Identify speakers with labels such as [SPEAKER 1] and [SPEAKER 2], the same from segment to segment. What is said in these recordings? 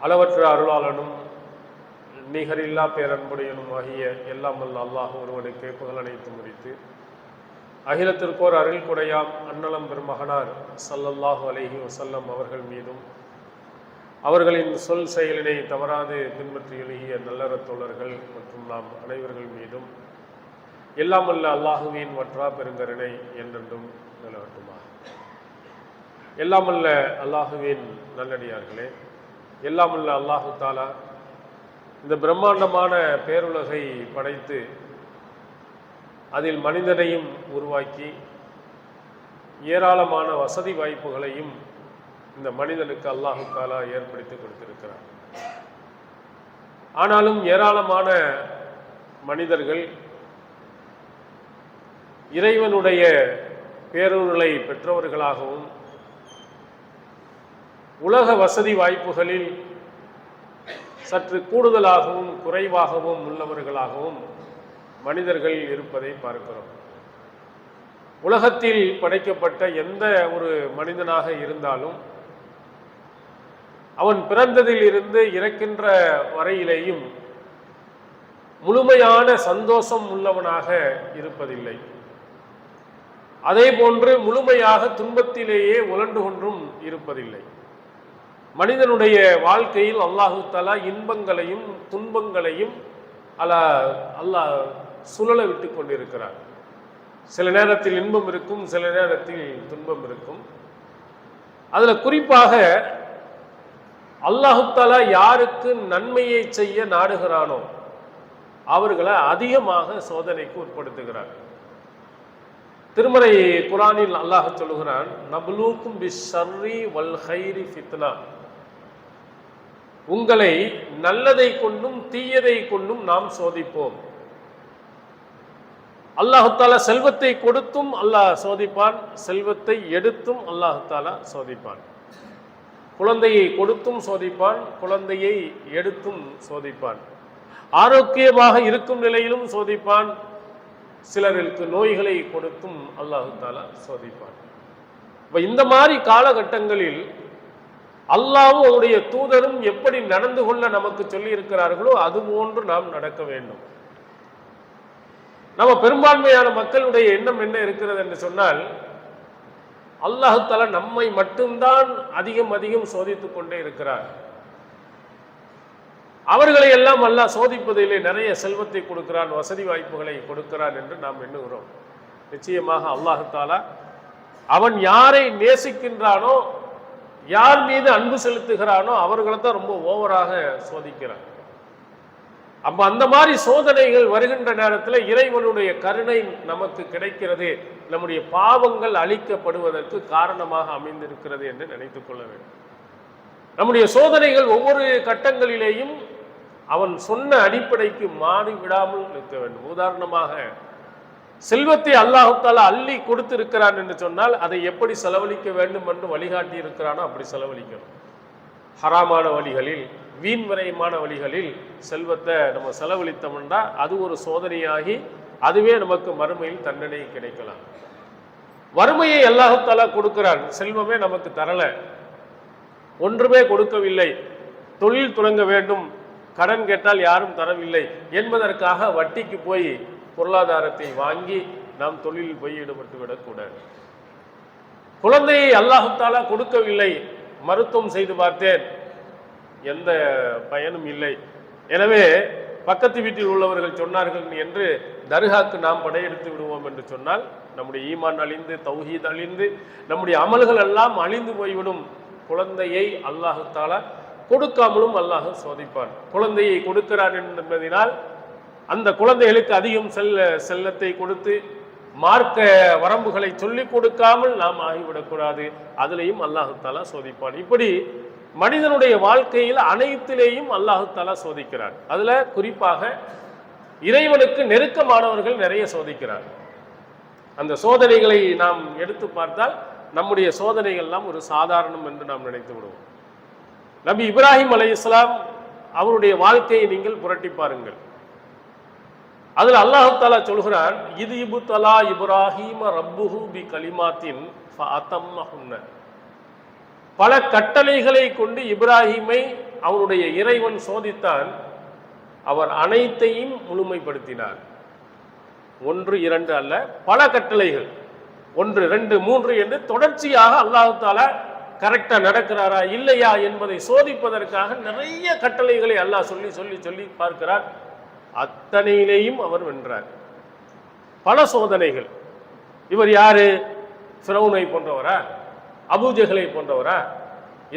[SPEAKER 1] அளவற்ற அருளாளனும் நிகரில்லா பேரன்புடையனும் ஆகிய எல்லாம் அல்ல அல்லாஹ் ஒருவனுக்கு புகழ் அனைத்து முடித்து அகிலத்திற்கோர் அருள் குடையாம் அன்னலம் பெருமகனார் சல்லல்லாஹு அலஹி வசல்லம் அவர்கள் மீதும். அவர்களின் சொல் செயலினை தவறாது பின்பற்றி எழுகிய நல்லற தோழர்கள் மற்றும் நாம் அனைவர்கள் மீதும். எல்லாம் அல்ல அல்லாஹுவின் வற்றா பெருங்கருணை என்றென்றும் நிலவட்டுமா? எல்லாம் அல்லாஹுவின் நல்லடியார்களே எல்லாம் உள்ள அல்லாஹு தாலா இந்த பிரம்மாண்டமான பேருலகை படைத்து அதில் மனிதனையும் உருவாக்கி ஏராளமான வசதி வாய்ப்புகளையும் இந்த மனிதனுக்கு அல்லாஹு தாலா ஏற்படுத்தி கொடுத்திருக்கிறார். ஆனாலும் ஏராளமான மனிதர்கள் இறைவனுடைய பேரூர்களை பெற்றவர்களாகவும் உலக வசதி வாய்ப்புகளில் சற்று கூடுதலாகவும் குறைவாகவும் உள்ளவர்களாகவும் மனிதர்கள் இருப்பதை பார்க்கிறோம். உலகத்தில் படைக்கப்பட்ட எந்த ஒரு மனிதனாக இருந்தாலும் அவன் பிறந்ததில் இருந்து இறக்கின்ற வரையிலேயும் முழுமையான சந்தோஷம் உள்ளவனாக இருப்பதில்லை. அதே போன்று முழுமையாக துன்பத்திலேயே உழண்டு கொன்றும் இருப்பதில்லை. மனிதனுடைய வாழ்க்கையில் அல்லாஹு தலா இன்பங்களையும் துன்பங்களையும் அல்ல அல்லாஹ் சுழல விட்டு கொண்டிருக்கிறார். சில நேரத்தில் இன்பம் இருக்கும் சில நேரத்தில் துன்பம் இருக்கும். அதில் குறிப்பாக அல்லாஹு யாருக்கு நன்மையை செய்ய நாடுகிறானோ அவர்களை அதிகமாக சோதனைக்கு உட்படுத்துகிறார். திருமறை குரானில் அல்லாஹ் சொல்லுகிறான் நபுலூக்கும் பி ஷர்ரி வல் ஹைரி ஃபித்னா. உங்களை நல்லதை கொண்டும் தீயதை கொண்டும் நாம் சோதிப்போம். அல்லாஹால செல்வத்தை கொடுத்தும் அல்லாஹ் சோதிப்பான் செல்வத்தை எடுத்தும் அல்லாஹால சோதிப்பான். குழந்தையை கொடுத்தும் சோதிப்பான் குழந்தையை எடுத்தும் சோதிப்பான். ஆரோக்கியமாக இருக்கும் நிலையிலும் சோதிப்பான் சிலருக்கு நோய்களை கொடுத்தும் அல்லாஹு தாலா சோதிப்பான். இப்ப இந்த மாதிரி காலகட்டங்களில் அல்லாவும் அவருடைய தூதரும் எப்படி நடந்து கொள்ள நமக்கு சொல்லி இருக்கிறார்களோ அது போன்று நாம் நடக்க வேண்டும். நம்ம பெரும்பான்மையான மக்களுடைய எண்ணம் என்ன இருக்கிறது என்று சொன்னால் அல்லாஹால நம்மை மட்டும்தான் அதிகம் அதிகம் சோதித்துக் கொண்டே இருக்கிறார். அவர்களை எல்லாம் அல்லாஹ் சோதிப்பதிலே நிறைய செல்வத்தை கொடுக்கிறான் வசதி வாய்ப்புகளை கொடுக்கிறான் என்று நாம் எண்ணுகிறோம். நிச்சயமாக அல்லாஹத்தாலா அவன் யாரை நேசிக்கின்றானோ யார் மீது அன்பு செலுத்துகிறானோ அவர்களை தான் ரொம்ப ஓவராக சோதிக்கிறான் அப்ப அந்த மாதிரி சோதனைகள் வருகின்ற நேரத்தில் இறைவனுடைய கருணை நமக்கு கிடைக்கிறது நம்முடைய பாவங்கள் அழிக்கப்படுவதற்கு காரணமாக அமைந்திருக்கிறது என்று நினைத்துக் கொள்ள வேண்டும். நம்முடைய சோதனைகள் ஒவ்வொரு கட்டங்களிலேயும் அவன் சொன்ன அடிப்படைக்கு மாறி விடாமல் இருக்க வேண்டும். உதாரணமாக செல்வத்தை அல்லாஹுத்தாலா அள்ளி கொடுத்திருக்கிறான் என்று சொன்னால் அதை எப்படி செலவழிக்க வேண்டும் என்று வழிகாட்டி இருக்கிறானோ அப்படி செலவழிக்கணும். ஹராமான வழிகளில் வீண் விரயமான வழிகளில் செல்வத்தை நம்ம செலவழித்தோம்னா அது ஒரு சோதனையாகி அதுவே நமக்கு மறுமையில் தண்டனை கிடைக்கலாம். வறுமையை அல்லாஹுத்தாலா கொடுக்கிறான். செல்வமே நமக்கு தரல. ஒன்றுமே கொடுக்கவில்லை. தொழில் தொடங்க வேண்டும். கடன் கேட்டால் யாரும் தரவில்லை. என்பதற்காக வட்டிக்கு போய் பொருளாதாரத்தை வாங்கி நாம் தொழிலில் போய் ஈடுபட்டு விடக்கூடாது. குழந்தையை அல்லாஹுத்தாலா கொடுக்கவில்லை. மருத்துவம் செய்து பார்த்தேன். எந்த பயனும் இல்லை. எனவே பக்கத்து வீட்டில் உள்ளவர்கள் சொன்னார்கள் என்று தர்காக்கு நாம் படையெடுத்து விடுவோம் என்று சொன்னால் நம்முடைய ஈமான் அழிந்து தௌஹீத் அழிந்து நம்முடைய அமல்கள் எல்லாம் அழிந்து போய்விடும். குழந்தையை அல்லாஹத்தாலா கொடுக்காமலும் அல்லாஹ் சோதிப்பான். குழந்தையை கொடுக்கிறான் என்பதினால் அந்த குழந்தைகளுக்கு அதிகம் செல்ல செல்லத்தை கொடுத்து மார்க்க வரம்புகளை சொல்லிக் கொடுக்காமல் நாம் ஆகிவிடக்கூடாது. அதுலேயும் அல்லாஹு சோதிப்பான். இப்படி மனிதனுடைய வாழ்க்கையில் அனைத்திலேயும் அல்லாஹாலா சோதிக்கிறார் அதில் குறிப்பாக இறைவனுக்கு நெருக்கமானவர்கள் நிறைய சோதிக்கிறார். அந்த சோதனைகளை நாம் எடுத்து பார்த்தால் நம்முடைய சோதனைகள்லாம் ஒரு சாதாரணம் என்று நாம் நினைத்து விடுவோம். நபி இப்ராஹிம் அலை இஸ்லாம் அவருடைய வாழ்க்கையை நீங்கள் புரட்டி பாருங்கள். அதில் அல்லாஹாலா சொல்கிறான் இது இபுத்தலா இப்ராஹிம ரப்புஹு பி கலிமாத்தின் பல கட்டளைகளை கொண்டு இப்ராஹிமை அவனுடைய இறைவன் சோதித்தான் அவர் அனைத்தையும் முழுமைப்படுத்தினார். ஒன்று இரண்டு அல்ல பல கட்டளைகள். ஒன்று ரெண்டு மூன்று என்று தொடர்ச்சியாக அல்லாஹு தாலா நடக்கிறாரா இல்லையா என்பதை சோதிப்பதற்காக நிறைய கட்டளைகளை அல்லாஹ் சொல்லி சொல்லி சொல்லி பார்க்கிறார் அத்தனையிலேயும் அவர் வென்றார். பல சோதனைகள். இவர் யாரு? ஃபிரௌனை போன்றவரா? அபூஜஹலை போன்றவரா?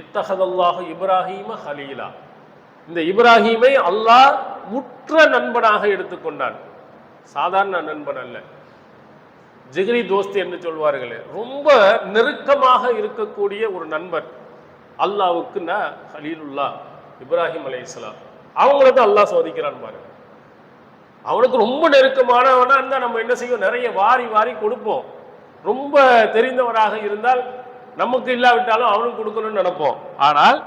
[SPEAKER 1] இத்தகதல்லாஹ் இப்ராஹீம ஹலீலா. இந்த இப்ராஹீமை அல்லாஹ் முற்ற நண்பனாக எடுத்துக்கொண்டான் சாதாரண நண்பன் அல்ல. ஜிகிரி தோஸ்து என்று சொல்வார்களே ரொம்ப நெருக்கமாக இருக்கக்கூடிய ஒரு நண்பர் அல்லாவுக்குன்னா ஹலீலுல்லா இப்ராஹிம் அலைஹிஸ்ஸலாம் அவங்கள தான் அல்லாஹ் சோதிக்கிறான் பாருங்க. அவனுக்கு ரொம்ப நெருக்கமானவனா இருந்தால் நம்ம என்ன செய்வோம்? நிறைய வாரி வாரி கொடுப்போம். ரொம்ப தெரிந்தவராக இருந்தால் நமக்கு இல்லாவிட்டாலும் அவனுக்கு கொடுக்கணும்னு நினைப்போம். ஆனால்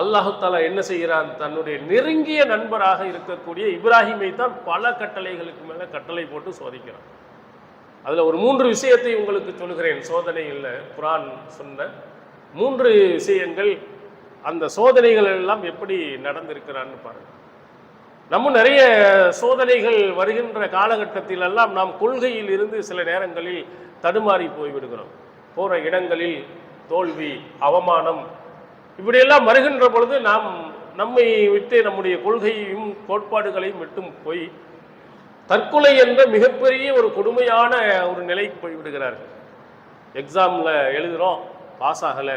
[SPEAKER 1] அல்லாஹு தாலா என்ன செய்கிறான்? தன்னுடைய நெருங்கிய நண்பராக இருக்கக்கூடிய இப்ராஹிமை தான் பல கட்டளைகளுக்கு மேல கட்டளை போட்டு சோதிக்கிறான். அதுல ஒரு மூன்று விஷயத்தை உங்களுக்கு சொல்கிறேன் சோதனை இல்லை குரான் சொன்ன. மூன்று விஷயங்கள் அந்த சோதனைகள் எல்லாம் எப்படி நடந்திருக்கிறான்னு பாருங்கள் நம்ம நிறைய சோதனைகள் வருகின்ற காலகட்டத்தில் எல்லாம் நாம் கொள்கையில் இருந்து சில நேரங்களில் தடுமாறி போய்விடுகிறோம். போற இடங்களில் தோல்வி அவமானம் இப்படியெல்லாம் வருகின்ற பொழுது நாம் நம்மை விட்டு நம்முடைய கொள்கையையும் கோட்பாடுகளையும் விட்டும் போய் தற்கொலை என்ற மிகப்பெரிய ஒரு கொடுமையான ஒரு நிலைக்கு போய்விடுகிறார்கள். எக்ஸாமில் எழுதுகிறோம் பாஸ் ஆகலை.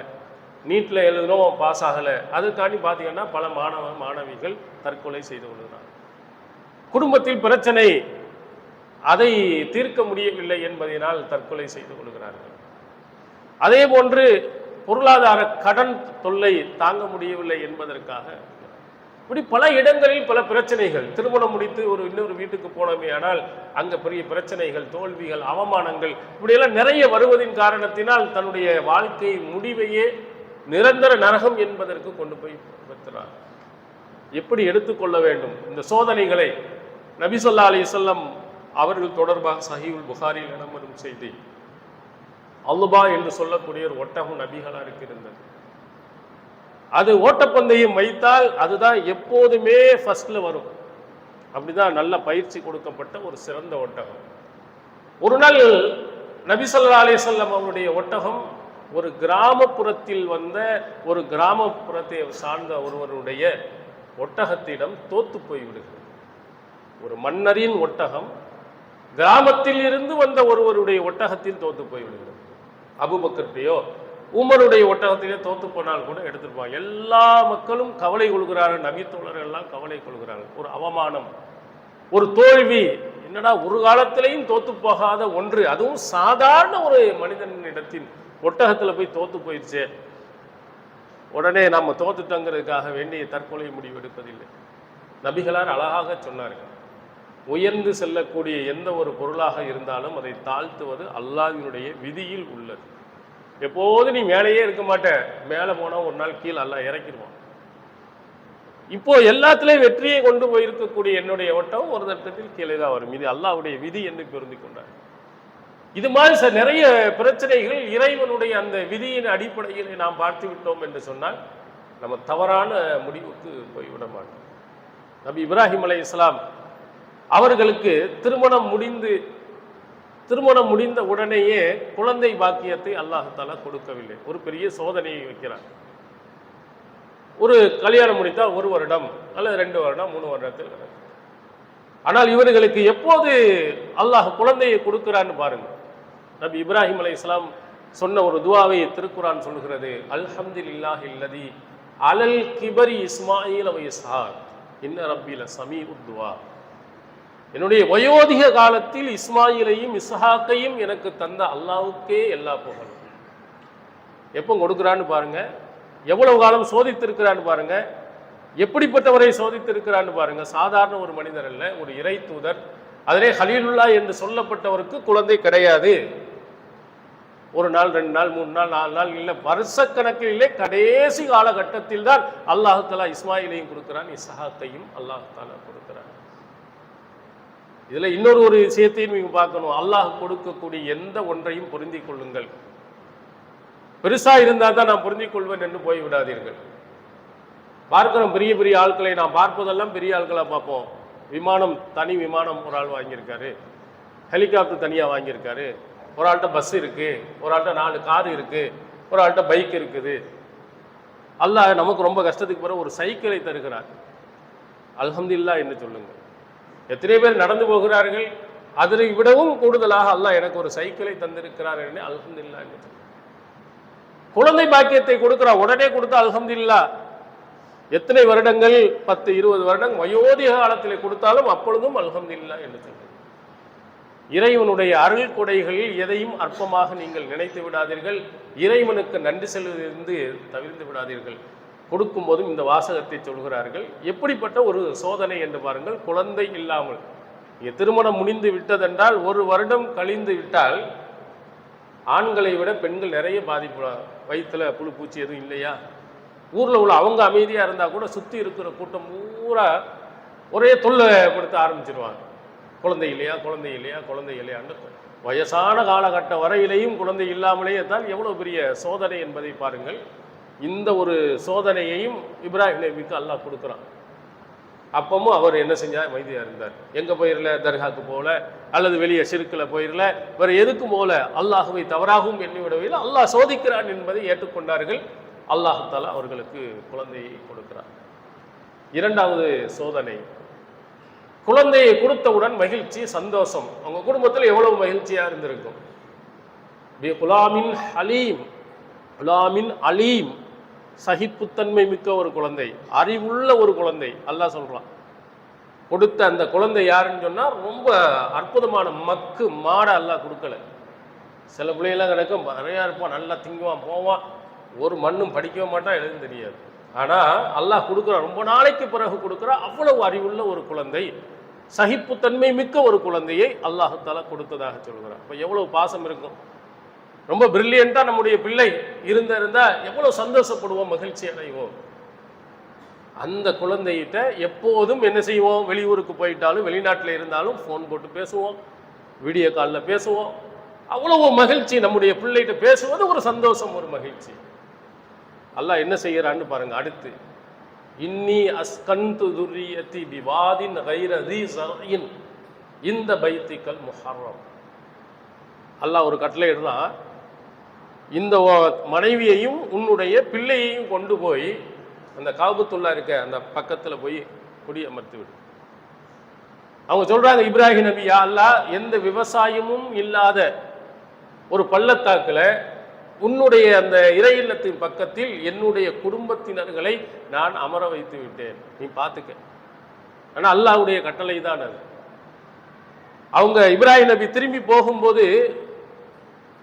[SPEAKER 1] நீட்டில் எழுதுகிறோம் பாஸ் ஆகலை. அதுக்காண்டி பார்த்தீங்கன்னா பல மாணவ மாணவிகள் தற்கொலை செய்து கொள்கிறார்கள். குடும்பத்தில் பிரச்சனை. அதை தீர்க்க முடியவில்லை என்பதனால் தற்கொலை செய்து கொள்கிறார்கள். அதே போன்று பொருளாதார கடன் தொல்லை தாங்க முடியவில்லை என்பதற்காக இப்படி பல இடங்களில் பல பிரச்சனைகள். திருமணம் முடித்து ஒரு இன்னொரு வீட்டுக்கு போனோமே ஆனால் அங்கே பெரிய பிரச்சனைகள் தோல்விகள் அவமானங்கள் இப்படியெல்லாம் நிறைய வருவதின் காரணத்தினால் தன்னுடைய வாழ்க்கை முடிவையே நிரந்தர நரகம் என்பதற்கு கொண்டு போய் வைக்கிறார் எப்படி எடுத்துக்கொள்ள வேண்டும்? இந்த சோதனைகளை நபி சொல்லா அலிசல்லம் அவர்கள் தொடர்பாக சஹீவுல் புகாரில் இடம்பெறும் செய்தி. அல்லுபா என்று சொல்லக்கூடிய ஒரு ஒட்டகம் நபிகளாருக்கு இருந்தது அது ஓட்டப்பந்தயம் வைத்தால் அதுதான் எப்போதுமே ஃபர்ஸ்ட்ல வரும். அப்படிதான் நல்ல பயிற்சி கொடுக்கப்பட்ட ஒரு சிறந்த ஒட்டகம். ஒரு நாள் நபி ஸல்லல்லாஹு அலைஹி வஸல்லம் அவருடைய ஒட்டகம் ஒரு கிராமப்புறத்தில் வந்த ஒரு கிராமப்புறத்தை சார்ந்த ஒருவருடைய ஒட்டகத்திடம் தோத்து போய்விடுகிறது. ஒரு மன்னரின் ஒட்டகம் கிராமத்தில் இருந்து வந்த ஒருவருடைய ஒட்டகத்தில் தோத்து போய்விடுகிறது. அபுபக்கர்டையோ உமருடைய ஒட்டகத்திலே தோத்து போனால் கூட எடுத்துருப்பாங்க எல்லா மக்களும் கவலை கொள்கிறார்கள். நபித்தோழர்கள் எல்லாம் கவலை கொள்கிறார்கள். ஒரு அவமானம் ஒரு தோல்வி. என்னடா ஒரு காலத்திலையும் தோத்து போகாத ஒன்று. அதுவும் சாதாரண ஒரு மனிதனிடத்தின் ஒட்டகத்தில் போய் தோத்து போயிடுச்சே. உடனே நம்ம தோத்துட்டோங்கிறதுக்காக வேண்டிய தற்கொலை முடிவு எடுப்பதில்லை. நபிகளார் அழகாக சொன்னார்கள். உயர்ந்து செல்லக்கூடிய எந்த ஒரு பொருளாக இருந்தாலும் அதை தாழ்த்துவது அல்லாஹினுடைய விதியில் உள்ளது. எப்போது நீ மேலேயே இருக்க மாட்ட. மேலே போனால் ஒரு நாள் கீழே அல்லாஹ் இறக்கிடுவான். இப்போ எல்லாத்துலேயும் வெற்றியை கொண்டு போயிருக்கக்கூடிய என்னுடைய ஓட்டம் ஒரு தட்டத்தில் கீழே தான் வரும். இது அல்லாஹ்வுடைய விதி என்று பொருந்தி கொண்டார் இது மாதிரி ச- நிறைய பிரச்சனைகள் இறைவனுடைய அந்த விதியின் அடிப்படையில் நாம் பார்த்து விட்டோம் என்று சொன்னால் நம்ம தவறான முடிவுக்கு போய்விட மாட்டோம். நபி இப்ராஹிம் அலை இஸ்லாம் அவர்களுக்கு திருமணம் முடிந்து திருமணம் முடிந்த உடனேயே குழந்தை பாக்கியத்தை அல்லாஹாலா கொடுக்கவில்லை. ஒரு பெரிய சோதனையை வைக்கிறார். ஒரு கல்யாணம் முடித்தால் ஒரு வருடம் அல்லது ரெண்டு வருடம் மூணு வருடத்தில் ஆனால் இவர்களுக்கு எப்போது அல்லாஹ் குழந்தையை கொடுக்கிறான்னு பாருங்கள். நபி இப்ராஹிம் அலை இஸ்லாம் சொன்ன ஒரு துவாவை திருக்குரான் சொல்கிறது இல்லாஹ் இல்லதி அலல் கிபரி இஸ்மாயில் அவ இஸ்ஹாக் இன்ன ரப்பில சமீ உத்வா என்னுடைய வயோதிக காலத்தில் இஸ்மாயிலையும் இஸ்ஹாக்கையும் எனக்கு தந்த அல்லாவுக்கே எல்லா புகழும். எப்போ கொடுக்குறான்னு பாருங்க எவ்வளவு காலம் சோதித்திருக்கிறான்னு பாருங்க எப்படிப்பட்டவரை சோதித்திருக்கிறான்னு பாருங்க. சாதாரண ஒரு மனிதர் அல்ல ஒரு இறை தூதர். அதிலே ஹலீலுல்லா என்று சொல்லப்பட்டவருக்கு குழந்தை கிடையாது. ஒரு நாள் ரெண்டு நாள் மூணு நாள் நாலு நாள் இல்லை வருஷக்கணக்கிலே கடைசி காலகட்டத்தில் தான் அல்லாஹாலா இஸ்மாயிலையும் கொடுக்குறான் இசஹாத்தையும் அல்லாஹாலா கொடுக்குறான். இதில் இன்னொரு ஒரு விஷயத்தையும் நீங்கள் பார்க்கணும். அல்லாஹ் கொடுக்கக்கூடிய எந்த ஒன்றையும் புரிந்து கொள்ளுங்கள். பெருசாக இருந்தால் தான் நான் பொருந்திக் கொள்வேன் என்று போய் விடாதீர்கள். பார்க்கிறோம் பெரிய பெரிய ஆட்களை நான் பார்ப்பதெல்லாம் பெரிய ஆட்களை பார்ப்போம். விமானம் தனி விமானம் ஒரு ஆள் வாங்கியிருக்காரு. ஹெலிகாப்டர் தனியாக வாங்கியிருக்காரு. ஒரு ஆள்கிட்ட பஸ் இருக்குது ஒரு ஆள்கிட்ட நாலு கார் இருக்குது ஒரு ஆள்கிட்ட பைக் இருக்குது. அல்லாஹ் நமக்கு ரொம்ப கஷ்டத்துக்கு பிறகு ஒரு சைக்கிளை தருகிறார். அல்ஹம்துலில்லாஹ் என்று சொல்லுங்கள். எத்தனை பேர் நடந்து போகிறார்கள் அதனை விடவும் கூடுதலாக அல்லாஹ் எனக்கு ஒரு சைக்கிளை தந்திருக்கிறார் என்று அல்ஹம்துலில்லாஹ் என்று குழந்தை பாக்கியத்தை கொடுக்குறா உடனே கொடுத்தா அல்ஹம்துலில்லாஹ். எத்தனை வருடங்கள் பத்து இருபது வருடம் வயோதிக காலத்தில் கொடுத்தாலும் அப்பொழுதும் அல்ஹம்தில்லா என்று சொல்லுங்கள். இறைவனுடைய அருள் கொடைகளில் எதையும் அற்பமாக நீங்கள் நினைத்து விடாதீர்கள். இறைவனுக்கு நன்றி செல்வதிலிருந்து தவிர்த்து விடாதீர்கள். கொடுக்கும் போதும் இந்த வாசகத்தை சொல்கிறார்கள். எப்படிப்பட்ட ஒரு சோதனை என்று பாருங்கள். குழந்தை இல்லாமல். திருமணம் முடிந்து விட்டதென்றால் ஒரு வருடம் கழிந்து விட்டால் ஆண்களை விட பெண்கள் நிறைய பாதிப்பு வயிற்றுல புழு பூச்சி எதுவும் இல்லையா? ஊரில் உள்ள அவங்க அமைதியாக இருந்தால் கூட சுற்றி இருக்கிற கூட்டம் பூரா ஒரே தொல்லை கொடுத்து ஆரம்பிச்சிருவாங்க. குழந்தை இல்லையா குழந்தை இல்லையா குழந்தை இல்லையான்னு வயசான காலகட்ட வரையிலேயும் குழந்தை இல்லாமலேயே தான் எவ்வளோ பெரிய சோதனை என்பதை பாருங்கள். இந்த ஒரு சோதனையையும் இப்ராஹிம் நபிக்கு அல்லாஹ் கொடுக்குறான். அப்பவும் அவர் என்ன செஞ்சார் மைதியாக இருந்தார். எங்கே போயிடல தர்காக்கு போகல. அல்லது வெளியே சிறுக்கில் போயிடல வேறு எதுக்கும் போகல. அல்லாஹுவை தவறாகவும் எண்ணிவிடவில்லை அல்லாஹ் சோதிக்கிறான் என்பதை ஏற்றுக்கொண்டார்கள். அல்லாஹால அவர்களுக்கு குழந்தையை கொடுக்கிறார் இரண்டாவது சோதனை குழந்தையை கொடுத்தவுடன் மகிழ்ச்சி சந்தோஷம். அவங்க குடும்பத்தில் எவ்வளவு மகிழ்ச்சியாக இருந்திருக்கும்? குலாமின் ஹலீம். குலாமின் அலீம். சகிப்புத்தன்மை மிக்க ஒரு குழந்தை. அறிவுள்ள ஒரு குழந்தை அல்லாஹ் சொல்கிறான் கொடுத்த அந்த குழந்தை யாருன்னு சொன்னால் ரொம்ப அற்புதமான மக்கு மாட அல்லாஹ் கொடுக்கல. சில பிள்ளைகள்லாம் கிடக்கும் நிறையா இருப்பான் நல்லா திங்குவான் போவான். ஒரு மண்ணும் படிக்கவே மாட்டான் எழுதும் தெரியாது. ஆனால் அல்லாஹ் கொடுக்குறான் ரொம்ப நாளைக்கு பிறகு கொடுக்குற அவ்வளவு அறிவுள்ள ஒரு குழந்தை. சகிப்புத்தன்மை மிக்க ஒரு குழந்தையை அல்லாஹால கொடுத்ததாக சொல்கிறார். அப்போ எவ்வளவு பாசம் இருக்கும்? ரொம்ப பிரில்லியண்ட்டாக நம்முடைய பிள்ளை இருந்த இருந்தா எவ்வளவு சந்தோஷப்படுவோம் மகிழ்ச்சி அடைவோம். அந்த குழந்தைகிட்ட எப்போதும் என்ன செய்வோம்? வெளியூருக்கு போயிட்டாலும் வெளிநாட்டில் இருந்தாலும் ஃபோன் போட்டு பேசுவோம் வீடியோ காலில் பேசுவோம். அவ்வளவு மகிழ்ச்சி நம்முடைய பிள்ளைகிட்ட பேசுவது ஒரு சந்தோஷம் ஒரு மகிழ்ச்சி. அல்லாஹ் என்ன செய்யறான்னு பாருங்க அடுத்து. இன்னி அஸ்கந்து துரியத்தி பிவாதின் கைரதி சரையின் இந்த பைத்திக்கல் முஹர்ரம். அல்லாஹ் ஒரு கட்டளை இடுறான் இந்த மனைவியையும் உன்னுடைய பிள்ளையையும் கொண்டு போய் அந்த காபத்துள்ளா இருக்க அந்த பக்கத்தில் போய் குடி அமர்த்தி விடு. அவங்க சொல்றாங்க இப்ராஹிம் நபி அல்லா அல்லாஹ் எந்த விவசாயமும் இல்லாத ஒரு பள்ளத்தாக்கில் உன்னுடைய அந்த இறை இல்லத்தின் பக்கத்தில் என்னுடைய குடும்பத்தினர்களை நான் அமர வைத்து விட்டேன். நீ பார்த்துக்க. ஆனா அல்லாவுடைய கட்டளை தான் அது. அவங்க இப்ராஹிம் நபி திரும்பி போகும்போது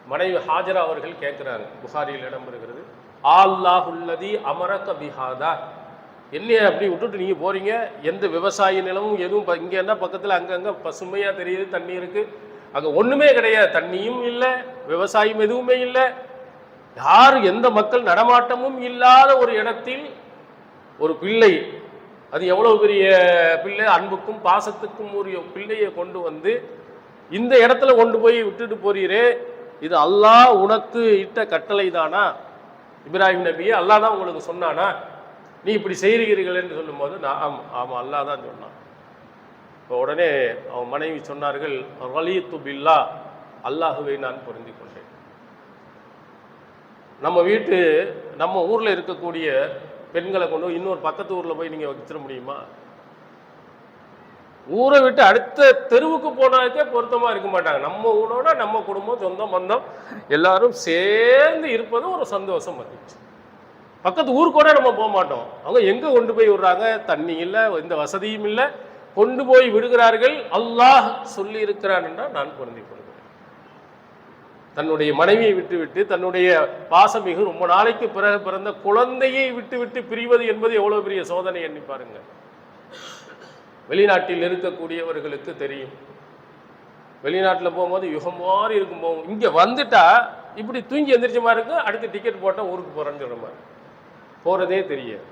[SPEAKER 1] மனைவி ஹாஜரா அவர்கள் கேட்கிறாங்க புகாரியில் இடம் பெறுகிறது ஆல்லாஹுல்லதி அமரக பிஹாதா. என்ன அப்படி விட்டுட்டு நீங்க போறீங்க? எந்த விவசாய நிலமும் எதுவும் ப- இங்க என்ன பக்கத்துல அங்கங்க பசுமையா தெரியுது தண்ணி இருக்கு. அங்க ஒண்ணுமே கிடையாது. தண்ணியும் இல்லை விவசாயம் எதுவுமே இல்லை. யார் எந்த மக்கள் நடமாட்டமும் இல்லாத ஒரு இடத்தில் ஒரு பிள்ளை அது எவ்வளவு பெரிய பிள்ளை அன்புக்கும் பாசத்துக்கும் உரிய பிள்ளையை கொண்டு வந்து இந்த இடத்துல கொண்டு போய் விட்டுட்டு போறீரே இது அல்லாஹ் உனக்கு இட்ட கட்டளை தானா இப்ராஹிம் நபியை அல்லாஹ் தான் உங்களுக்கு சொன்னானா? நீ இப்படி செய்கிறீர்கள் என்று சொல்லும்போது நான் ஆம் ஆமாம் அல்லாஹ் தான் சொன்னான். இப்போ உடனே அவன் மனைவி சொன்னார்கள் ரலியத்து பில்லா. அல்லாஹுவை நான் புரிந்து கொண்டேன். நம்ம வீட்டு நம்ம ஊரில் இருக்கக்கூடிய பெண்களை கொண்டு இன்னொரு பக்கத்து ஊரில் போய் நீங்கள் வச்சிட முடியுமா? ஊரை விட்டு அடுத்த தெருவுக்கு போனாக்கே பொருத்தமாக இருக்க மாட்டாங்க. நம்ம ஊரோட நம்ம குடும்பம் சொந்தம் பந்தம் எல்லாரும் சேர்ந்து இருப்பது ஒரு சந்தோஷம் வந்துச்சு. பக்கத்து ஊருக்கு கூட நம்ம போக மாட்டோம். அவங்க எங்கே கொண்டு போய் விடுறாங்க? தண்ணி இல்லை எந்த வசதியும் இல்லை. கொண்டு போய் விடுகிறார்கள். அல்லாஹ் சொல்லி இருக்கிறான் என்றால் நான் பொருந்திக் தன்னுடைய மனைவியை விட்டுவிட்டு தன்னுடைய பாசமிகு ரொம்ப நாளைக்கு பிறகு பிறந்த குழந்தையை விட்டுவிட்டு பிரிவது என்பது எவ்வளவு பெரிய சோதனை எண்ணி பாருங்க. வெளிநாட்டில் இருக்கக்கூடியவர்களுக்கு தெரியும். வெளிநாட்டில் போகும்போது யுகம் மாதிரி இருக்கும். போகும் இங்கே வந்துட்டா இப்படி தூங்கி எந்திரிச்ச மாதிரி இருக்கும். அடுத்து டிக்கெட் போட்டால் ஊருக்கு போகிறேன்னு சொல்கிற மாதிரி. போகிறதே தெரியாது.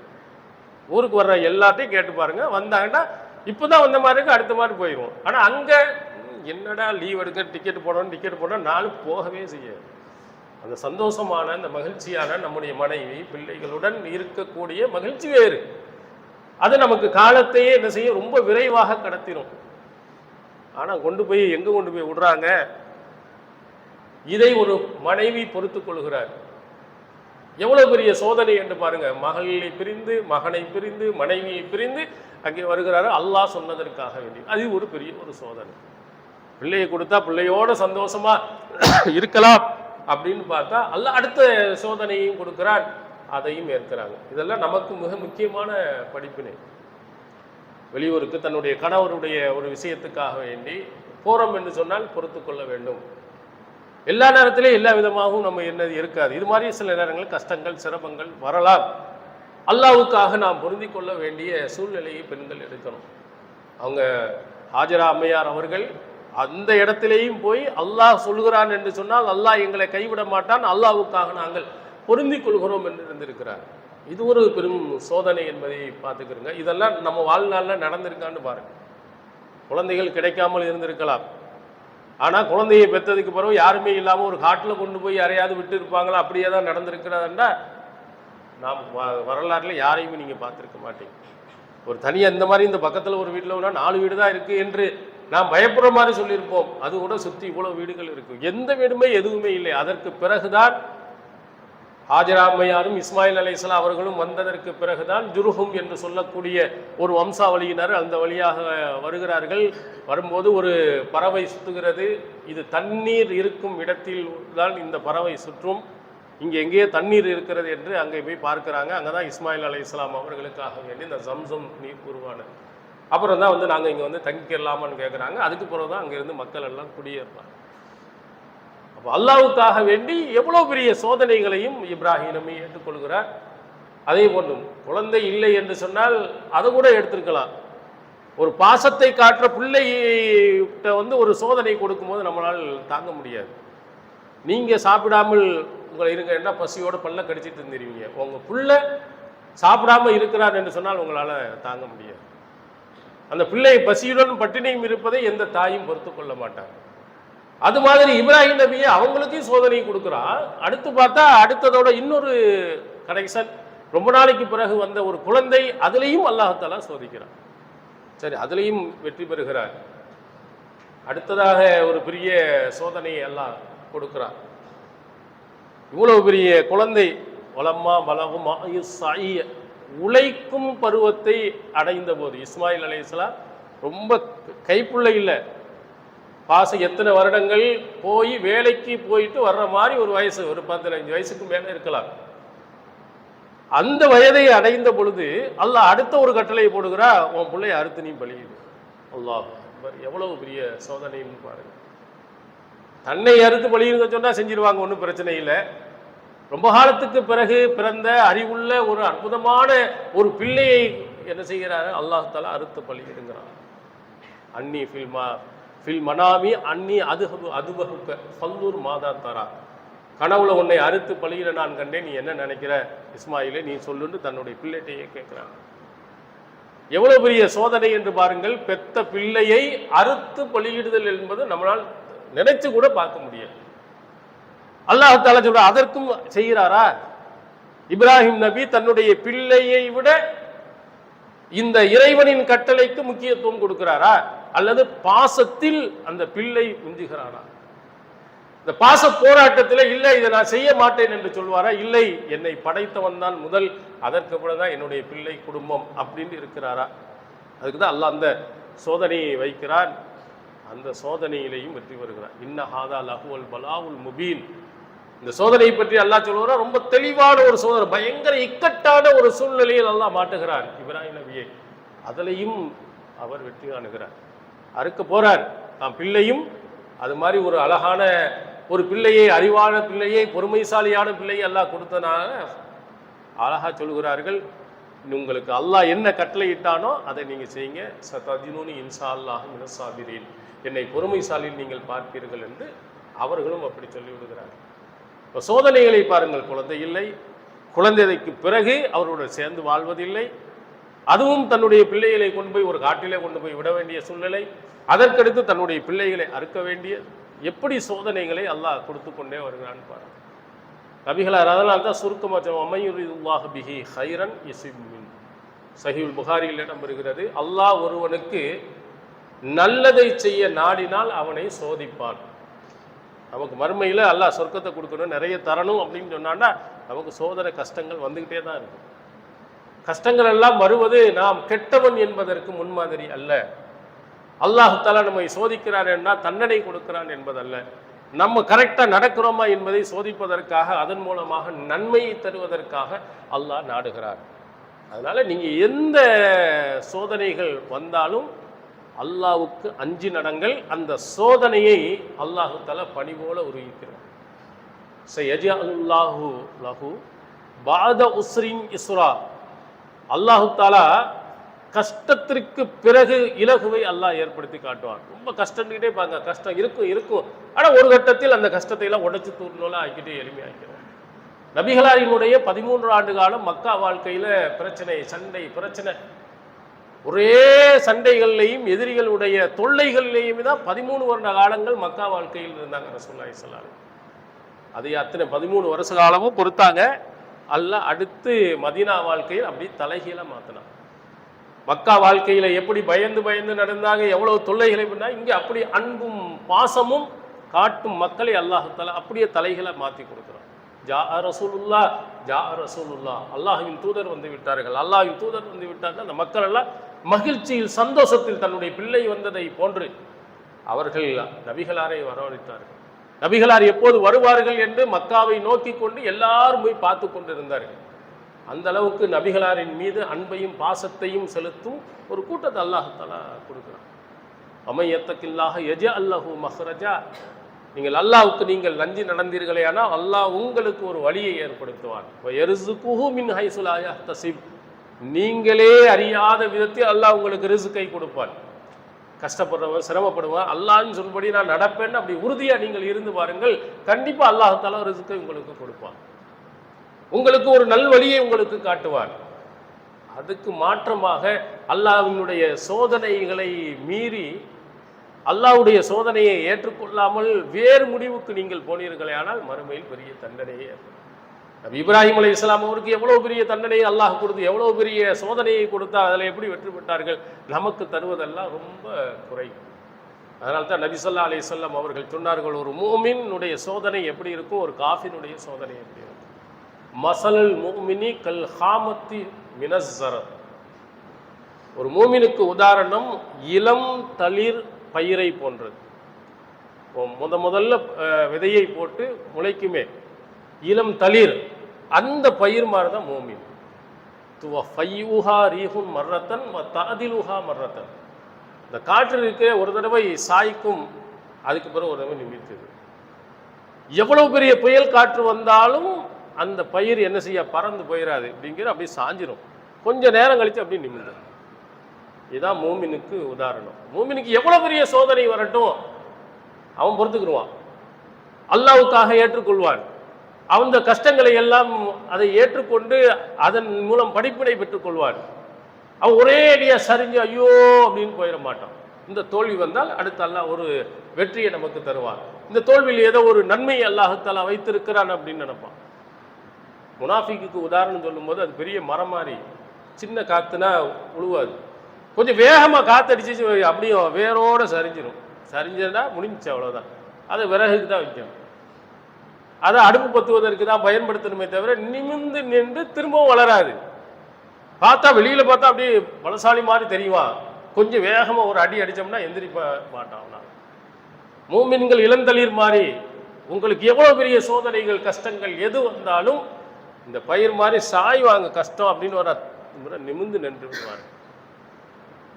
[SPEAKER 1] ஊருக்கு வர்ற எல்லாத்தையும் கேட்டு பாருங்க. வந்தாங்கன்னா இப்போதான் வந்த மாதிரி இருக்கு அடுத்த மாதிரி போயிடுவோம் ஆனால் அங்கே என்னடா லீவ் எடுக்க டிக்கெட் போடணும் டிக்கெட் போடணும் நாளும் போகவே செய்யாது அந்த சந்தோஷமான அந்த மகிழ்ச்சியான நம்முடைய மனைவி பிள்ளைகளுடன் இருக்கக்கூடிய மகிழ்ச்சி வேறு. அது நமக்கு காலத்தையே என்ன செய்ய ரொம்ப விரைவாக கடத்திடும் ஆனால் கொண்டு போய் எங்கே கொண்டு போய் விடுறாங்க? இதை ஒரு மனைவி பொறுத்து கொள்கிறார். எவ்வளவு பெரிய சோதனை என்று பாருங்க. மகளை பிரிந்து மகனை பிரிந்து மனைவியை பிரிந்து அங்கே வருகிறாரு அல்லாஹ் சொன்னதற்காக வேண்டி. அது ஒரு பெரிய ஒரு சோதனை. பிள்ளையை கொடுத்தா பிள்ளையோட சந்தோஷமா இருக்கலாம் அப்படின்னு பார்த்தா அல்ல அடுத்த சோதனையும் கொடுக்குறான் அதையும் ஏற்கிறாங்க. இதெல்லாம் நமக்கு மிக முக்கியமான படிப்பினை. வெளியூருக்கு தன்னுடைய கணவருடைய ஒரு விஷயத்துக்காக வேண்டி போறோம் என்று சொன்னால் பொறுத்து கொள்ள வேண்டும். எல்லா நேரத்திலையும் எல்லா விதமாகவும் நம்ம என்னது இருக்காது. இது மாதிரி சில நேரங்கள் கஷ்டங்கள் சிரமங்கள் வரலாம். அல்லாவுக்காக நாம் பொருந்தி கொள்ள வேண்டிய சூழ்நிலையை பெண்கள் எடுக்கணும். அவங்க ஹாஜரா அம்மையார் அவர்கள் அந்த இடத்திலேயும் போய் அல்லாஹ் சொல்கிறான் என்று சொன்னால் அல்லாஹ் எங்களை கைவிட மாட்டான் அல்லாவுக்காக நாங்கள் பொருந்தி கொள்கிறோம் என்று இருந்திருக்கிறார். இது ஒரு பெரும் சோதனை என்பதை பார்த்துக்கிறோங்க. இதெல்லாம் நம்ம வாழ்நாளில் நடந்திருக்கான்னு பாருங்க. குழந்தைகள் கிடைக்காமல் இருந்திருக்கலாம். ஆனால் குழந்தையை பெற்றதுக்கு பிறகு யாருமே இல்லாமல் ஒரு காட்டில் கொண்டு போய் யாரையாவது விட்டு இருப்பாங்களா? அப்படியே தான் நடந்திருக்கிறதா? நாம் வ- யாரையுமே நீங்கள் பார்த்துருக்க மாட்டீங்க. ஒரு தனியாக இந்த மாதிரி இந்த பக்கத்தில் ஒரு வீட்டில் ஒன்றா நாலு வீடு தான் இருக்குது என்று நாம் பயப்படுற மாதிரி சொல்லியிருப்போம். அது கூட சுற்றி இவ்வளோ வீடுகள் இருக்கும் எந்த வீடுமே எதுவுமே இல்லை. அதற்கு பிறகுதான் ஆஜராமையாரும் அம்மையாரும் இஸ்மாயில் அலைஹிஸ்ஸலாம் அவர்களும் வந்ததற்கு பிறகுதான் ஜுருஹும் என்று சொல்லக்கூடிய ஒரு வம்சாவளியினர் அந்த வழியாக வருகிறார்கள். வரும்போது ஒரு பறவை சுற்றுகிறது இது தண்ணீர் இருக்கும் இடத்தில் தான் இந்த பறவை சுற்றும். இங்கே எங்கேயோ தண்ணீர் இருக்கிறது என்று அங்கே போய் பார்க்குறாங்க. அங்கே தான் இஸ்மாயில் அலைஹிஸ்ஸலாம் அவர்களுக்காக வேண்டி இந்த ஜம்சம் நீர் உருவானது. அப்புறம் தான் வந்து நாங்கள் இங்கே வந்து தங்கிக்கலாமான்னு கேட்குறாங்க அதுக்கு பிறகு தான் அங்கேருந்து மக்கள் எல்லாம் குடியேறுறாங்க அப்போ அல்லாவுக்காக வேண்டி எவ்வளோ பெரிய சோதனைகளையும் இப்ராஹிம் ஏற்றுக்கொள்கிறார். அதே போன்று குழந்தை இல்லை என்று சொன்னால் அதை கூட எடுத்திருக்கலாம். ஒரு பாசத்தை காட்டுற பிள்ளைகிட்ட வந்து ஒரு சோதனை கொடுக்கும்போது நம்மளால் தாங்க முடியாது. நீங்கள் சாப்பிடாமல் உங்களை இருங்க என்ன பசியோட பல்ல கடிச்சிட்டு இருந்துருவீங்க. உங்கள் புள்ள சாப்பிடாமல் இருக்கிறார் என்று சொன்னால் உங்களால் தாங்க முடியாது. அந்த பிள்ளை பசியுடன் பட்டினியும் இருப்பதை எந்த தாயும் பொறுத்து கொள்ள மாட்டாங்க அது மாதிரி இப்ராஹிம் நபியை அவங்களுக்கும் சோதனை கொடுக்குறான் அடுத்து பார்த்தா அடுத்ததோட இன்னொரு கனெக்ஷன் ரொம்ப நாளைக்கு பிறகு வந்த ஒரு குழந்தை அதுலேயும் அல்லாஹாலா சோதிக்கிறான். சரி அதுலேயும் வெற்றி பெறுகிறார். அடுத்ததாக ஒரு பெரிய சோதனையை எல்லாம் கொடுக்கிறான். இவ்வளவு பெரிய குழந்தை வளம்மா பலகும் சாய உழைக்கும் பருவத்தை அடைந்த போது இஸ்மாயில் அலைஹிஸ்ஸலாம் ரொம்ப கைப்புள்ள இல்லை. பாச எத்தனை வருடங்கள் போய் வேலைக்கு போயிட்டு வர்ற மாதிரி ஒரு வயசு ஒரு பதினஞ்சு வயசுக்கு மேலே இருக்கலாம். அந்த வயதை அடைந்த பொழுது அல்லாஹ் அடுத்த ஒரு கட்டளையை போடுகிறா உன் பிள்ளைய அறுத்து நீ பலியுது அல்லாஹ் எவ்வளவு பெரிய சோதனைன்னு பாருங்க. தன்னை அறுத்து பலியுங்க சொன்னா செஞ்சிருவாங்க ஒன்றும் பிரச்சனை இல்லை. ரொம்ப காலத்துக்கு பிறகு பிறந்த அறிவுள்ள ஒரு அற்புதமான ஒரு பிள்ளையை என்ன செய்கிறாரு? அல்லாஹ் தாலா அறுத்து பலியிடுங்கிறான் அன்னி ஃபில்மா ஃபில் மனாமி அன்னி அது அதுபகுக்க ஃபல்லூர் மாதா தாரா. கனவுல உன்னை அறுத்து பழியிட நான் கண்டேன். நீ என்ன நினைக்கிற? இஸ்மாயிலே நீ சொல்லுன்னு தன்னுடைய பிள்ளைகிட்டையே கேட்குறாங்க எவ்வளவு பெரிய சோதனை என்று பாருங்கள் பெத்த பிள்ளையை அறுத்து பலியிடுதல் என்பது நம்மளால் நினைச்சு கூட பார்க்க முடியாது. அல்லாஹ் சொல்ற அதற்கும் செய்கிறாரா? இப்ராஹிம் நபி தன்னுடைய பிள்ளையை விட இந்த இறைவனின் கட்டளைக்கு முக்கியத்துவம் கொடுக்கிறாரா? அல்லது பாசத்தில் அந்த பிள்ளை முந்துகிறாரா இந்த பாச போராட்டத்தில் இல்லை இதை நான் செய்ய மாட்டேன் என்று சொல்வாரா? இல்லை என்னை படைத்தவன் தான் முதல் அதற்கு தான் என்னுடைய பிள்ளை குடும்பம் அப்படின்னு இருக்கிறாரா? அதுக்கு தான் அல்லாஹ் அந்த சோதனையை வைக்கிறான். அந்த சோதனையிலையும் வெற்றி பெறுகிறார் இன்ன ஹாதா லஹுவல் பலாவுல் முபீன் இந்த சோதனையை பற்றி அல்லாஹ் சொல்லுவாரா? ரொம்ப தெளிவான ஒரு சோதனை பயங்கர இக்கட்டான ஒரு சூழ்நிலையில் அல்லாஹ் மாட்டுகிறார் இப்ராஹிம் நபியை. அதிலையும் அவர் வெற்றி காணுகிறார். அறுக்க போறார். தான் பிள்ளையும் அது மாதிரி ஒரு அழகான ஒரு பிள்ளையை அறிவான பிள்ளையை பொறுமைசாலியான பிள்ளையை எல்லாம் கொடுத்தனால அழகா சொல்கிறார்கள். உங்களுக்கு அல்லாஹ் என்ன கட்டளையிட்டானோ அதை நீங்கள் செய்யுங்க. சததினூனி இன்சா அல்லாஹ் மினசாபிரேன் என்னை பொறுமைசாலியில் நீங்கள் பார்ப்பீர்கள் என்று அவர்களும் அப்படி சொல்லி விடுகிறார்கள் இப்போ சோதனைகளை பாருங்கள் குழந்தை இல்லை. குழந்தைக்கு பிறகு அவருடன் சேர்ந்து வாழ்வதில்லை. அதுவும் தன்னுடைய பிள்ளைகளை கொண்டு போய் ஒரு காட்டிலே கொண்டு போய் விட வேண்டிய சூழ்நிலை. அதற்கடுத்து தன்னுடைய பிள்ளைகளை அறுக்க வேண்டிய எப்படி சோதனைகளை அல்லாஹ் கொடுத்து கொண்டே வருகிறான் பாருங்க. நபிகளார் அதனால் தான் சுருக்கமாச்சம் அம்மையுல்லாஹ் பிஹி ஹைரன் இசிமின் சஹிவுல் புகாரியில் இடம் பெறுகிறது அல்லாஹ் ஒருவனுக்கு நல்லதை செய்ய நாடினால் அவனை சோதிப்பான். நமக்கு மறுமையில் அல்லாஹ் சொர்க்கத்தை கொடுக்கணும் நிறைய தரணும் அப்படின்னு சொன்னான்னா நமக்கு சோதனை கஷ்டங்கள் வந்துக்கிட்டே தான் இருக்கும் கஷ்டங்கள் எல்லாம் வருவது நாம் கெட்டவன் என்பதற்கு முன்மாதிரி அல்ல. அல்லாஹ் நம்மை சோதிக்கிறான் என்றால் தண்டனை கொடுக்கிறான் என்பதல்ல. நம்ம கரெக்டாக நடக்கிறோமா என்பதை சோதிப்பதற்காக அதன் மூலமாக நன்மையை தருவதற்காக அல்லாஹ் நாடுகிறார் அதனால் நீங்கள் எந்த சோதனைகள் வந்தாலும் அல்லாவுக்கு அஞ்சு நடங்கள் அந்த சோதனையை அல்லாஹு தஆலா பணி போல உருவிக்கிறார் சயஜஅல்லாஹு லஹு பாத உஸ்ரின் இஸ்ரா. அல்லாஹு தாலா கஷ்டத்திற்கு பிறகு இலகுவை அல்லாஹ் ஏற்படுத்தி காட்டுவார் ரொம்ப கஷ்டம்னுக்கிட்டே பாருங்க கஷ்டம் இருக்கும் இருக்கும். ஆனால் ஒரு கட்டத்தில் அந்த கஷ்டத்தை எல்லாம் உடைச்சு தூர்னோல ஆக்கிட்டு எளிமையாக்கிறார் நபிகளாரினுடைய பதிமூன்று ஆண்டு காலம் மக்கா வாழ்க்கையில் பிரச்சனை சண்டை பிரச்சனை ஒரே சண்டைகள்லையும் எதிரிகளுடைய தொல்லைகள்லையுமே தான் பதிமூணு வருட காலங்கள் மக்கா வாழ்க்கையில் இருந்தாங்க ரசூல்லாய் சொல்லாங்க அதை அத்தனை பதிமூணு வருஷ காலமும் பொறுத்தாங்க. அல்ல அடுத்து மதீனா வாழ்க்கையில் அப்படி தலைகீழ மாற்றினான் மக்கா வாழ்க்கையில் எப்படி பயந்து பயந்து நடந்தாங்க எவ்வளவு தொல்லைகளை பண்ணால் இங்கே அப்படி அன்பும் பாசமும் காட்டும் மக்களை அல்லாஹால அப்படியே தலைகளை மாற்றி கொடுக்குறான். ஜா ரசூலுல்லா ஜா ரசூலுல்லா அல்லாஹின் தூதர் வந்து விட்டார்கள். அல்லாஹின் தூதர் வந்து விட்டார்கள் அந்த மக்கள் எல்லாம் மகிழ்ச்சியில் சந்தோஷத்தில் தன்னுடைய பிள்ளை வந்ததை போன்று அவர்கள் நபிகளாரை வரவழைத்தார்கள். நபிகளார் எப்போது வருவார்கள் என்று மக்காவை நோக்கி கொண்டு எல்லாரும் போய் பார்த்து கொண்டிருந்தார்கள். அந்த அளவுக்கு நபிகளாரின் மீது அன்பையும் பாசத்தையும் செலுத்தும் ஒரு கூட்டத்தை அல்லாஹாலா கொடுக்குறான். அமையத்தக்கில்லாக எஜ அல்லஹூ மஹ்ரஜா. நீங்கள் அல்லாவுக்கு நீங்கள் நன்றி நடந்தீர்களே ஆனால் அல்லாஹ் உங்களுக்கு ஒரு வழியை ஏற்படுத்துவான். எருசுகுஹு மின் ஹைசுலாயா தசிப் நீங்களே அறியாத விதத்தில் அல்லாஹ் உங்களுக்கு ரிசுக்கை கொடுப்பான். கஷ்டப்படுறவன் சிரமப்படுவான். அல்லாஹ்னு சொல்படி நான் நடப்பேன்னு அப்படி உறுதியாக நீங்கள் இருந்து பாருங்கள். கண்டிப்பாக அல்லாஹால ரிசுக்கை உங்களுக்கு கொடுப்பான். உங்களுக்கு ஒரு நல்வழியை உங்களுக்கு காட்டுவான். அதுக்கு மாற்றமாக அல்லாஹினுடைய சோதனைகளை மீறி அல்லாஹ்வுடைய சோதனையை ஏற்றுக்கொள்ளாமல் வேறு முடிவுக்கு நீங்கள் போனீர்களே ஆனால் மறுமையில் பெரிய தண்டனையே ஏற்படும். நபி இப்ராஹிம் அலி இஸ்லாம் அவருக்கு எவ்வளோ பெரிய தண்டனையை அல்லாஹ் கொடுத்து எவ்வளோ பெரிய சோதனையை கொடுத்தா அதில் எப்படி வெற்றி பெற்றார்கள்? நமக்கு தருவதெல்லாம் ரொம்ப குறை. அதனால தான் நபிசல்லா அலி சொல்லம் அவர்கள் சொன்னார்கள் ஒரு மூமினுடைய சோதனை எப்படி இருக்கும்? ஒரு காஃபினுடைய சோதனை எப்படி இருக்கும்? மசலல் மூமினி கல் ஹாமத்தி மினஸ்ஸரத் ஒரு மூமினுக்கு உதாரணம் இளம் தளிர் பயிரை போன்றது. முத முதல்ல விதையை போட்டு முளைக்குமே. இளம் தளிர். அந்த பயிர் மாதிரி தான் மோமின். துவ ஃபையுஹா ரீஹுன் மர்ரத்தன் வ தாதிலுஹா மர்ரத்தன். இந்த காற்று இருக்கு ஒரு தடவை சாய்க்கும் அதுக்கு பிறகு ஒரு தடவை நிமித்துது எவ்வளவு பெரிய புயல் காற்று வந்தாலும் அந்த பயிர் என்ன செய்ய பறந்து போயிடாது அப்படிங்கிற அப்படியே சாஞ்சிரும். கொஞ்சம் நேரம் கழித்து அப்படியே நிமிந்துடும் இதுதான் மூமினுக்கு உதாரணம். மூமினுக்கு எவ்வளோ பெரிய சோதனை வரட்டும் அவன் பொறுத்துக்கிடுவான் அல்லாவுக்காக ஏற்றுக்கொள்வான். அந்த கஷ்டங்களை எல்லாம் அதை ஏற்றுக்கொண்டு அதன் மூலம் படிப்பினை பெற்றுக்கொள்வார் அவன் ஒரே அடியாக சரிஞ்சு ஐயோ! அப்படின்னு போயிட மாட்டான். இந்த தோல்வி வந்தால் அடுத்து அல்லாஹ் ஒரு வெற்றியை நமக்கு தருவான். இந்த தோல்வியில் ஏதோ ஒரு நன்மையை அல்லாஹத்தாலா வைத்திருக்கிறான் அப்படின்னு நினைப்பான். முனாஃபிக்கு உதாரணம் சொல்லும்போது அது பெரிய மரம் மாதிரி. சின்ன காத்துனா உழுவாது. கொஞ்சம் வேகமாக காத்தடிச்சு அப்படியும் வேரோட சரிஞ்சிடும் சரிஞ்சதுன்னா முடிஞ்சிச்சு அவ்வளோதான் அதை விறகுக்கு தான் வைக்கணும். அதை அடுப்பு பத்துவதற்கு தான் பயன்படுத்தணுமே தவிர நிமிர்ந்து நின்று திரும்பவும் வளராது. பார்த்தா வெளியில் பார்த்தா அப்படியே பலசாலி மாதிரி தெரியுமா? கொஞ்சம் வேகமாக ஒரு அடி அடித்தோம்னா எந்திரிப்ப மாட்டான் மூமின்கள் இளந்தளிர் மாதிரி உங்களுக்கு எவ்வளோ பெரிய சோதனைகள் கஷ்டங்கள் எது வந்தாலும் இந்த பயிர் மாதிரி சாய்வாங்க கஷ்டம் அப்படின்னு வர நிமிர்ந்து நின்று விடுவார்.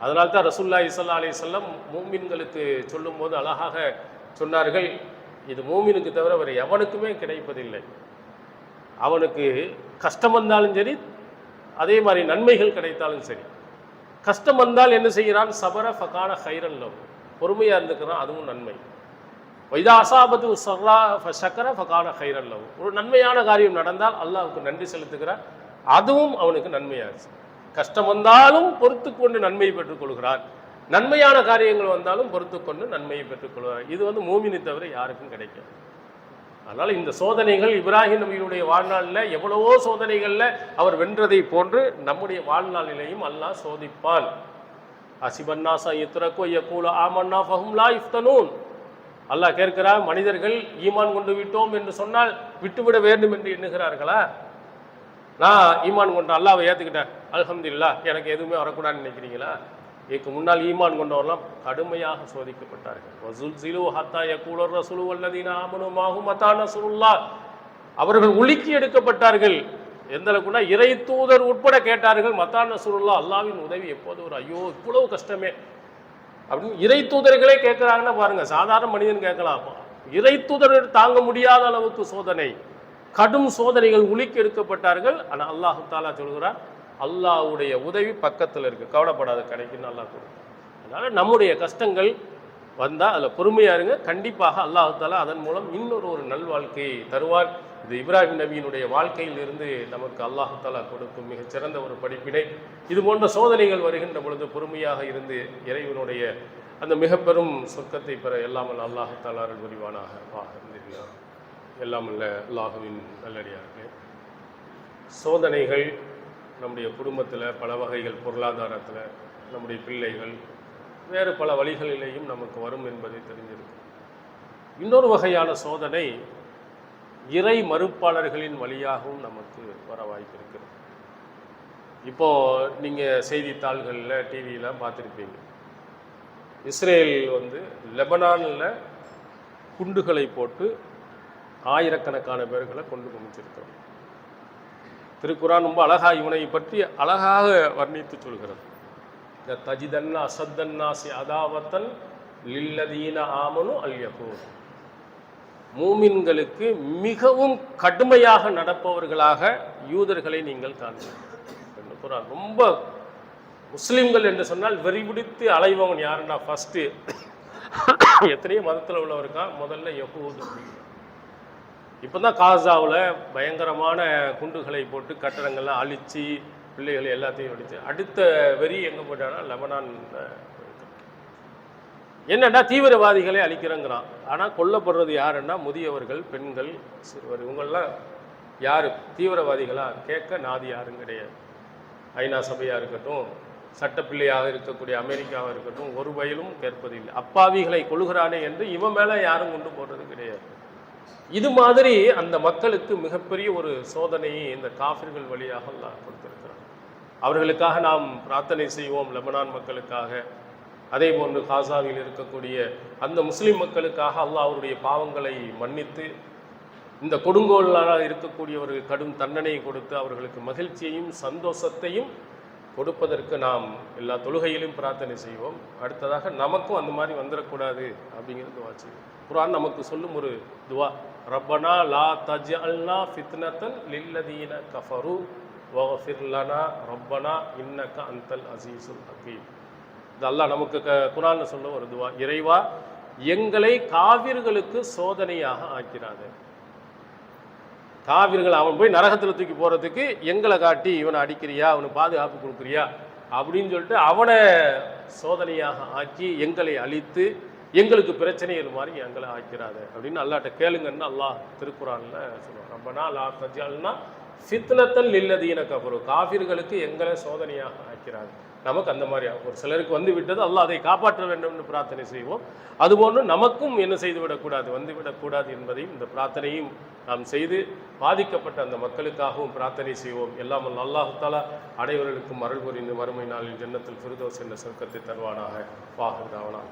[SPEAKER 1] அதனால்தான் தான் இசல்லா அலி அலைஹி மூமின்களுக்கு சொல்லும்போது அழகாக சொன்னார்கள். இது மூமினுக்கு தவிர வேறு எவனுக்குமே கிடைப்பதில்லை. அவனுக்கு கஷ்டம் வந்தாலும் சரி அதே மாதிரி நன்மைகள் கிடைத்தாலும் சரி. கஷ்டம் வந்தால் என்ன செய்கிறான்? சபர ஃபகான ஹைரன் லவ். பொறுமையாக இருந்துக்கிறான் அதுவும் நன்மை. வைதா அசாபத்து சர்ரா சக்கர ஃபகான ஹைரன் லவ். ஒரு நன்மையான காரியம் நடந்தால் அல்லாவுக்கு நன்றி செலுத்துகிறான் அதுவும் அவனுக்கு நன்மையாச்சு. கஷ்டம் வந்தாலும் பொறுத்து கொண்டு நன்மை பெற்றுக்கொள்கிறான் நன்மையான காரியங்கள் வந்தாலும் பொறுத்து கொண்டு நன்மையை பெற்றுக்கொள்வார் இது வந்து மூமினை தவிர யாருக்கும் கிடைக்காது. அதனால் இந்த சோதனைகள் இப்ராஹிம் நபியினுடைய வாழ்நாளில் எவ்வளவோ சோதனைகளில் அவர் வென்றதை போன்று நம்முடைய வாழ்நாளிலேயும் அல்லாஹ் சோதிப்பான். அசிபன்னாசா இத்ரக்கோ யக்கூல ஆமன்னா ஃபஹும் லா இஃப்தனூன் அல்லாஹ் கேட்கிறார் மனிதர்கள் ஈமான் கொண்டு விட்டோம் என்று சொன்னால் விட்டுவிட வேண்டும் என்று எண்ணுகிறார்களா? நான் ஈமான் கொண்டு அல்லாவை ஏற்றுக்கிட்டேன் அலமதுல்லா எனக்கு எதுவுமே வரக்கூடாதுன்னு நினைக்கிறீங்களா? இதுக்கு முன்னால் ஈமான் கொண்டவரெல்லாம் கடுமையாக சோதிக்கப்பட்டார்கள். வசூல் சிலு ஹத்தா யக்கூலர் ரசூலு வல்லதீன ஆமனு மத்தா அவர்கள் உலுக்கி எடுக்கப்பட்டார்கள். எந்த அளவுக்குன்னா இறை தூதர் உட்பட கேட்டார்கள் மத்தா நசுருல்லா அல்லாவின் உதவி எப்போது ஒரு ஐயோ இவ்வளவு கஷ்டமே. அப்படின்னு இறை தூதர்களே கேட்குறாங்கன்னா பாருங்க சாதாரண மனிதன் கேட்கலாம்? இறை தூதர்கள் தாங்க முடியாத அளவுக்கு சோதனை. கடும் சோதனைகள் உலுக்கி எடுக்கப்பட்டார்கள். ஆனால் அல்லாஹு தாலா சொல்கிறார் அல்லாஹ்வுடைய உதவி பக்கத்தில் இருக்குது கவலைப்படாத கிடைக்குன்னு நல்லா கொடுக்கும் அதனால் நம்முடைய கஷ்டங்கள் வந்தால் அதில் பொறுமையா இருங்க. கண்டிப்பாக அல்லாஹால அதன் மூலம் இன்னொரு ஒரு நல்வாழ்க்கையை தருவார். இது இப்ராஹிம் நபியினுடைய வாழ்க்கையில் இருந்து நமக்கு அல்லாஹாலா கொடுக்கும் மிகச்சிறந்த ஒரு படிப்பினை. இது போன்ற சோதனைகள் வருகின்ற பொழுது பொறுமையாக இருந்து இறைவனுடைய அந்த மிக பெரும் சொர்க்கத்தை பெற எல்லாமல் அல்லாஹு தாலா அருள் புரிவானாக. வாஹிருந்தா எல்லாமல்ல அல்லாஹுவின் நல்லடியார்கள். சோதனைகள் நம்முடைய குடும்பத்தில் பல வகைகள் பொருளாதாரத்தில் நம்முடைய பிள்ளைகள் வேறு பல வழிகளிலேயும் நமக்கு வரும் என்பதை தெரிஞ்சிருக்கும் இன்னொரு வகையான சோதனை இறை மறுப்பாளர்களின் வழியாகவும் நமக்கு வர வாய்ப்பு இருக்கிறது இப்போது நீங்கள் செய்தித்தாள்களில் டிவியில் பார்த்துருப்பீங்க. இஸ்ரேல் வந்து லெபனானில் குண்டுகளை போட்டு ஆயிரக்கணக்கான பேர்களை கொண்டு குமிச்சிருக்கிறோம் திருக்குறான் ரொம்ப அழகா இவனை பற்றி அழகாக வர்ணித்து சொல்கிறது. இந்த தஜிதன்னா அசத்தன்னாசி அதாவத்தன் லில்லதீன ஆமனு அல்யகோ மூமின்களுக்கு மிகவும் கடுமையாக நடப்பவர்களாக யூதர்களை நீங்கள் காண்பீர்கள். குரான் ரொம்ப முஸ்லீம்கள் என்று சொன்னால் வெறிபிடித்து அலைவன் யாருன்னா ஃபஸ்ட்டு எத்தனையோ மதத்தில் உள்ளவருக்கா? முதல்ல யகூது. இப்போ தான் காசாவில் பயங்கரமான குண்டுகளை போட்டு கட்டடங்கள்லாம் அழித்து பிள்ளைகள் எல்லாத்தையும் அடித்து அடுத்த வெறி எங்கே போட்டான்னா லெபனான் என்னன்னா தீவிரவாதிகளை அழிக்கிறேங்கிறான். ஆனால் கொல்லப்படுறது யாருன்னா முதியவர்கள் பெண்கள் சிறுவர். இவங்கள்லாம் யார்? தீவிரவாதிகளாக கேட்க நாதி யாரும் கிடையாது. ஐநா சபையாக இருக்கட்டும் சட்டப்பிள்ளையாக இருக்கக்கூடிய அமெரிக்காவாக இருக்கட்டும் ஒரு வயலும் கேட்பதில்லை. அப்பாவிகளை கொள்கிறானே என்று இவன் மேலே யாரும் கொண்டு போடுறது கிடையாது. இது மாதிரி அந்த மக்களுக்கு மிகப்பெரிய ஒரு சோதனையை இந்த காஃபிர்கள் வழியாக அல்லாஹ் கொடுத்திருக்கிறார் அவர்களுக்காக நாம் பிரார்த்தனை செய்வோம் லெபனான் மக்களுக்காக. அதே போன்று காசாவில் இருக்கக்கூடிய அந்த முஸ்லீம் மக்களுக்காக அல்லாஹ் அவருடைய பாவங்களை மன்னித்து இந்த கொடுங்கோலாக இருக்கக்கூடியவர்கள் கடும் தண்டனையை கொடுத்து அவர்களுக்கு மகிழ்ச்சியையும் சந்தோஷத்தையும் கொடுப்பதற்கு நாம் எல்லா தொழுகையிலும் பிரார்த்தனை செய்வோம். அடுத்ததாக நமக்கும் அந்த மாதிரி வந்துடக்கூடாது அப்படிங்கிறது வாட்சி குரான் நமக்கு சொல்லும் ஒரு துவா. ரப்பனா லா தஜ் அல்லா ஃபித்னத்தன் லில்லதீன கஃபரு. வஃபிர் லனா ரப்பனா இன்னக அந்தல் அசீசுல் ஹக்கீம் இது அல்லா நமக்கு க குரான் சொல்ல ஒரு துவா. இறைவா எங்களை காவிர்களுக்கு சோதனையாக ஆக்கிறாது காவிர்கள் அவன் போய் நரகத்தில் தூக்கி போகிறதுக்கு எங்களை காட்டி இவனை அடிக்கிறியா அவனுக்கு பாதுகாப்பு கொடுக்குறியா அப்படின்னு சொல்லிட்டு அவனை சோதனையாக ஆக்கி எங்களை அழித்து எங்களுக்கு பிரச்சனை இது மாதிரி எங்களை ஆக்கிறாரு அப்படின்னு அல்லாட்ட கேளுங்கன்னு அல்லாஹ் திருக்குறான்ல சொல்லுவான். ரப்பனா லா தஜால்னா ஃபித்னத்தல் இல்லதீன கபரு காஃபிர்களுக்கு எங்களை சோதனையாக ஆக்கிறாது நமக்கு அந்த மாதிரி ஒரு சிலருக்கு வந்து விட்டது அல்லாஹ் அதை காப்பாற்ற வேண்டும்னு பிரார்த்தனை செய்வோம். அதுபோன்று நமக்கும் என்ன செய்து விடக்கூடாது வந்து விடக்கூடாது என்பதையும் இந்த பிரார்த்தனையும் நாம் செய்து பாதிக்கப்பட்ட அந்த மக்களுக்காகவும் பிரார்த்தனை செய்வோம். எல்லாம் வல்ல அடைவர்களுக்கும் தாலா அனைவர்களுக்கும் அருள் புரிந்து மறுமை நாளில் ஜன்னத்தில் ஃபிருதோஸ் என்ற சொர்க்கத்தை தருவானாக. வாகுதாவனா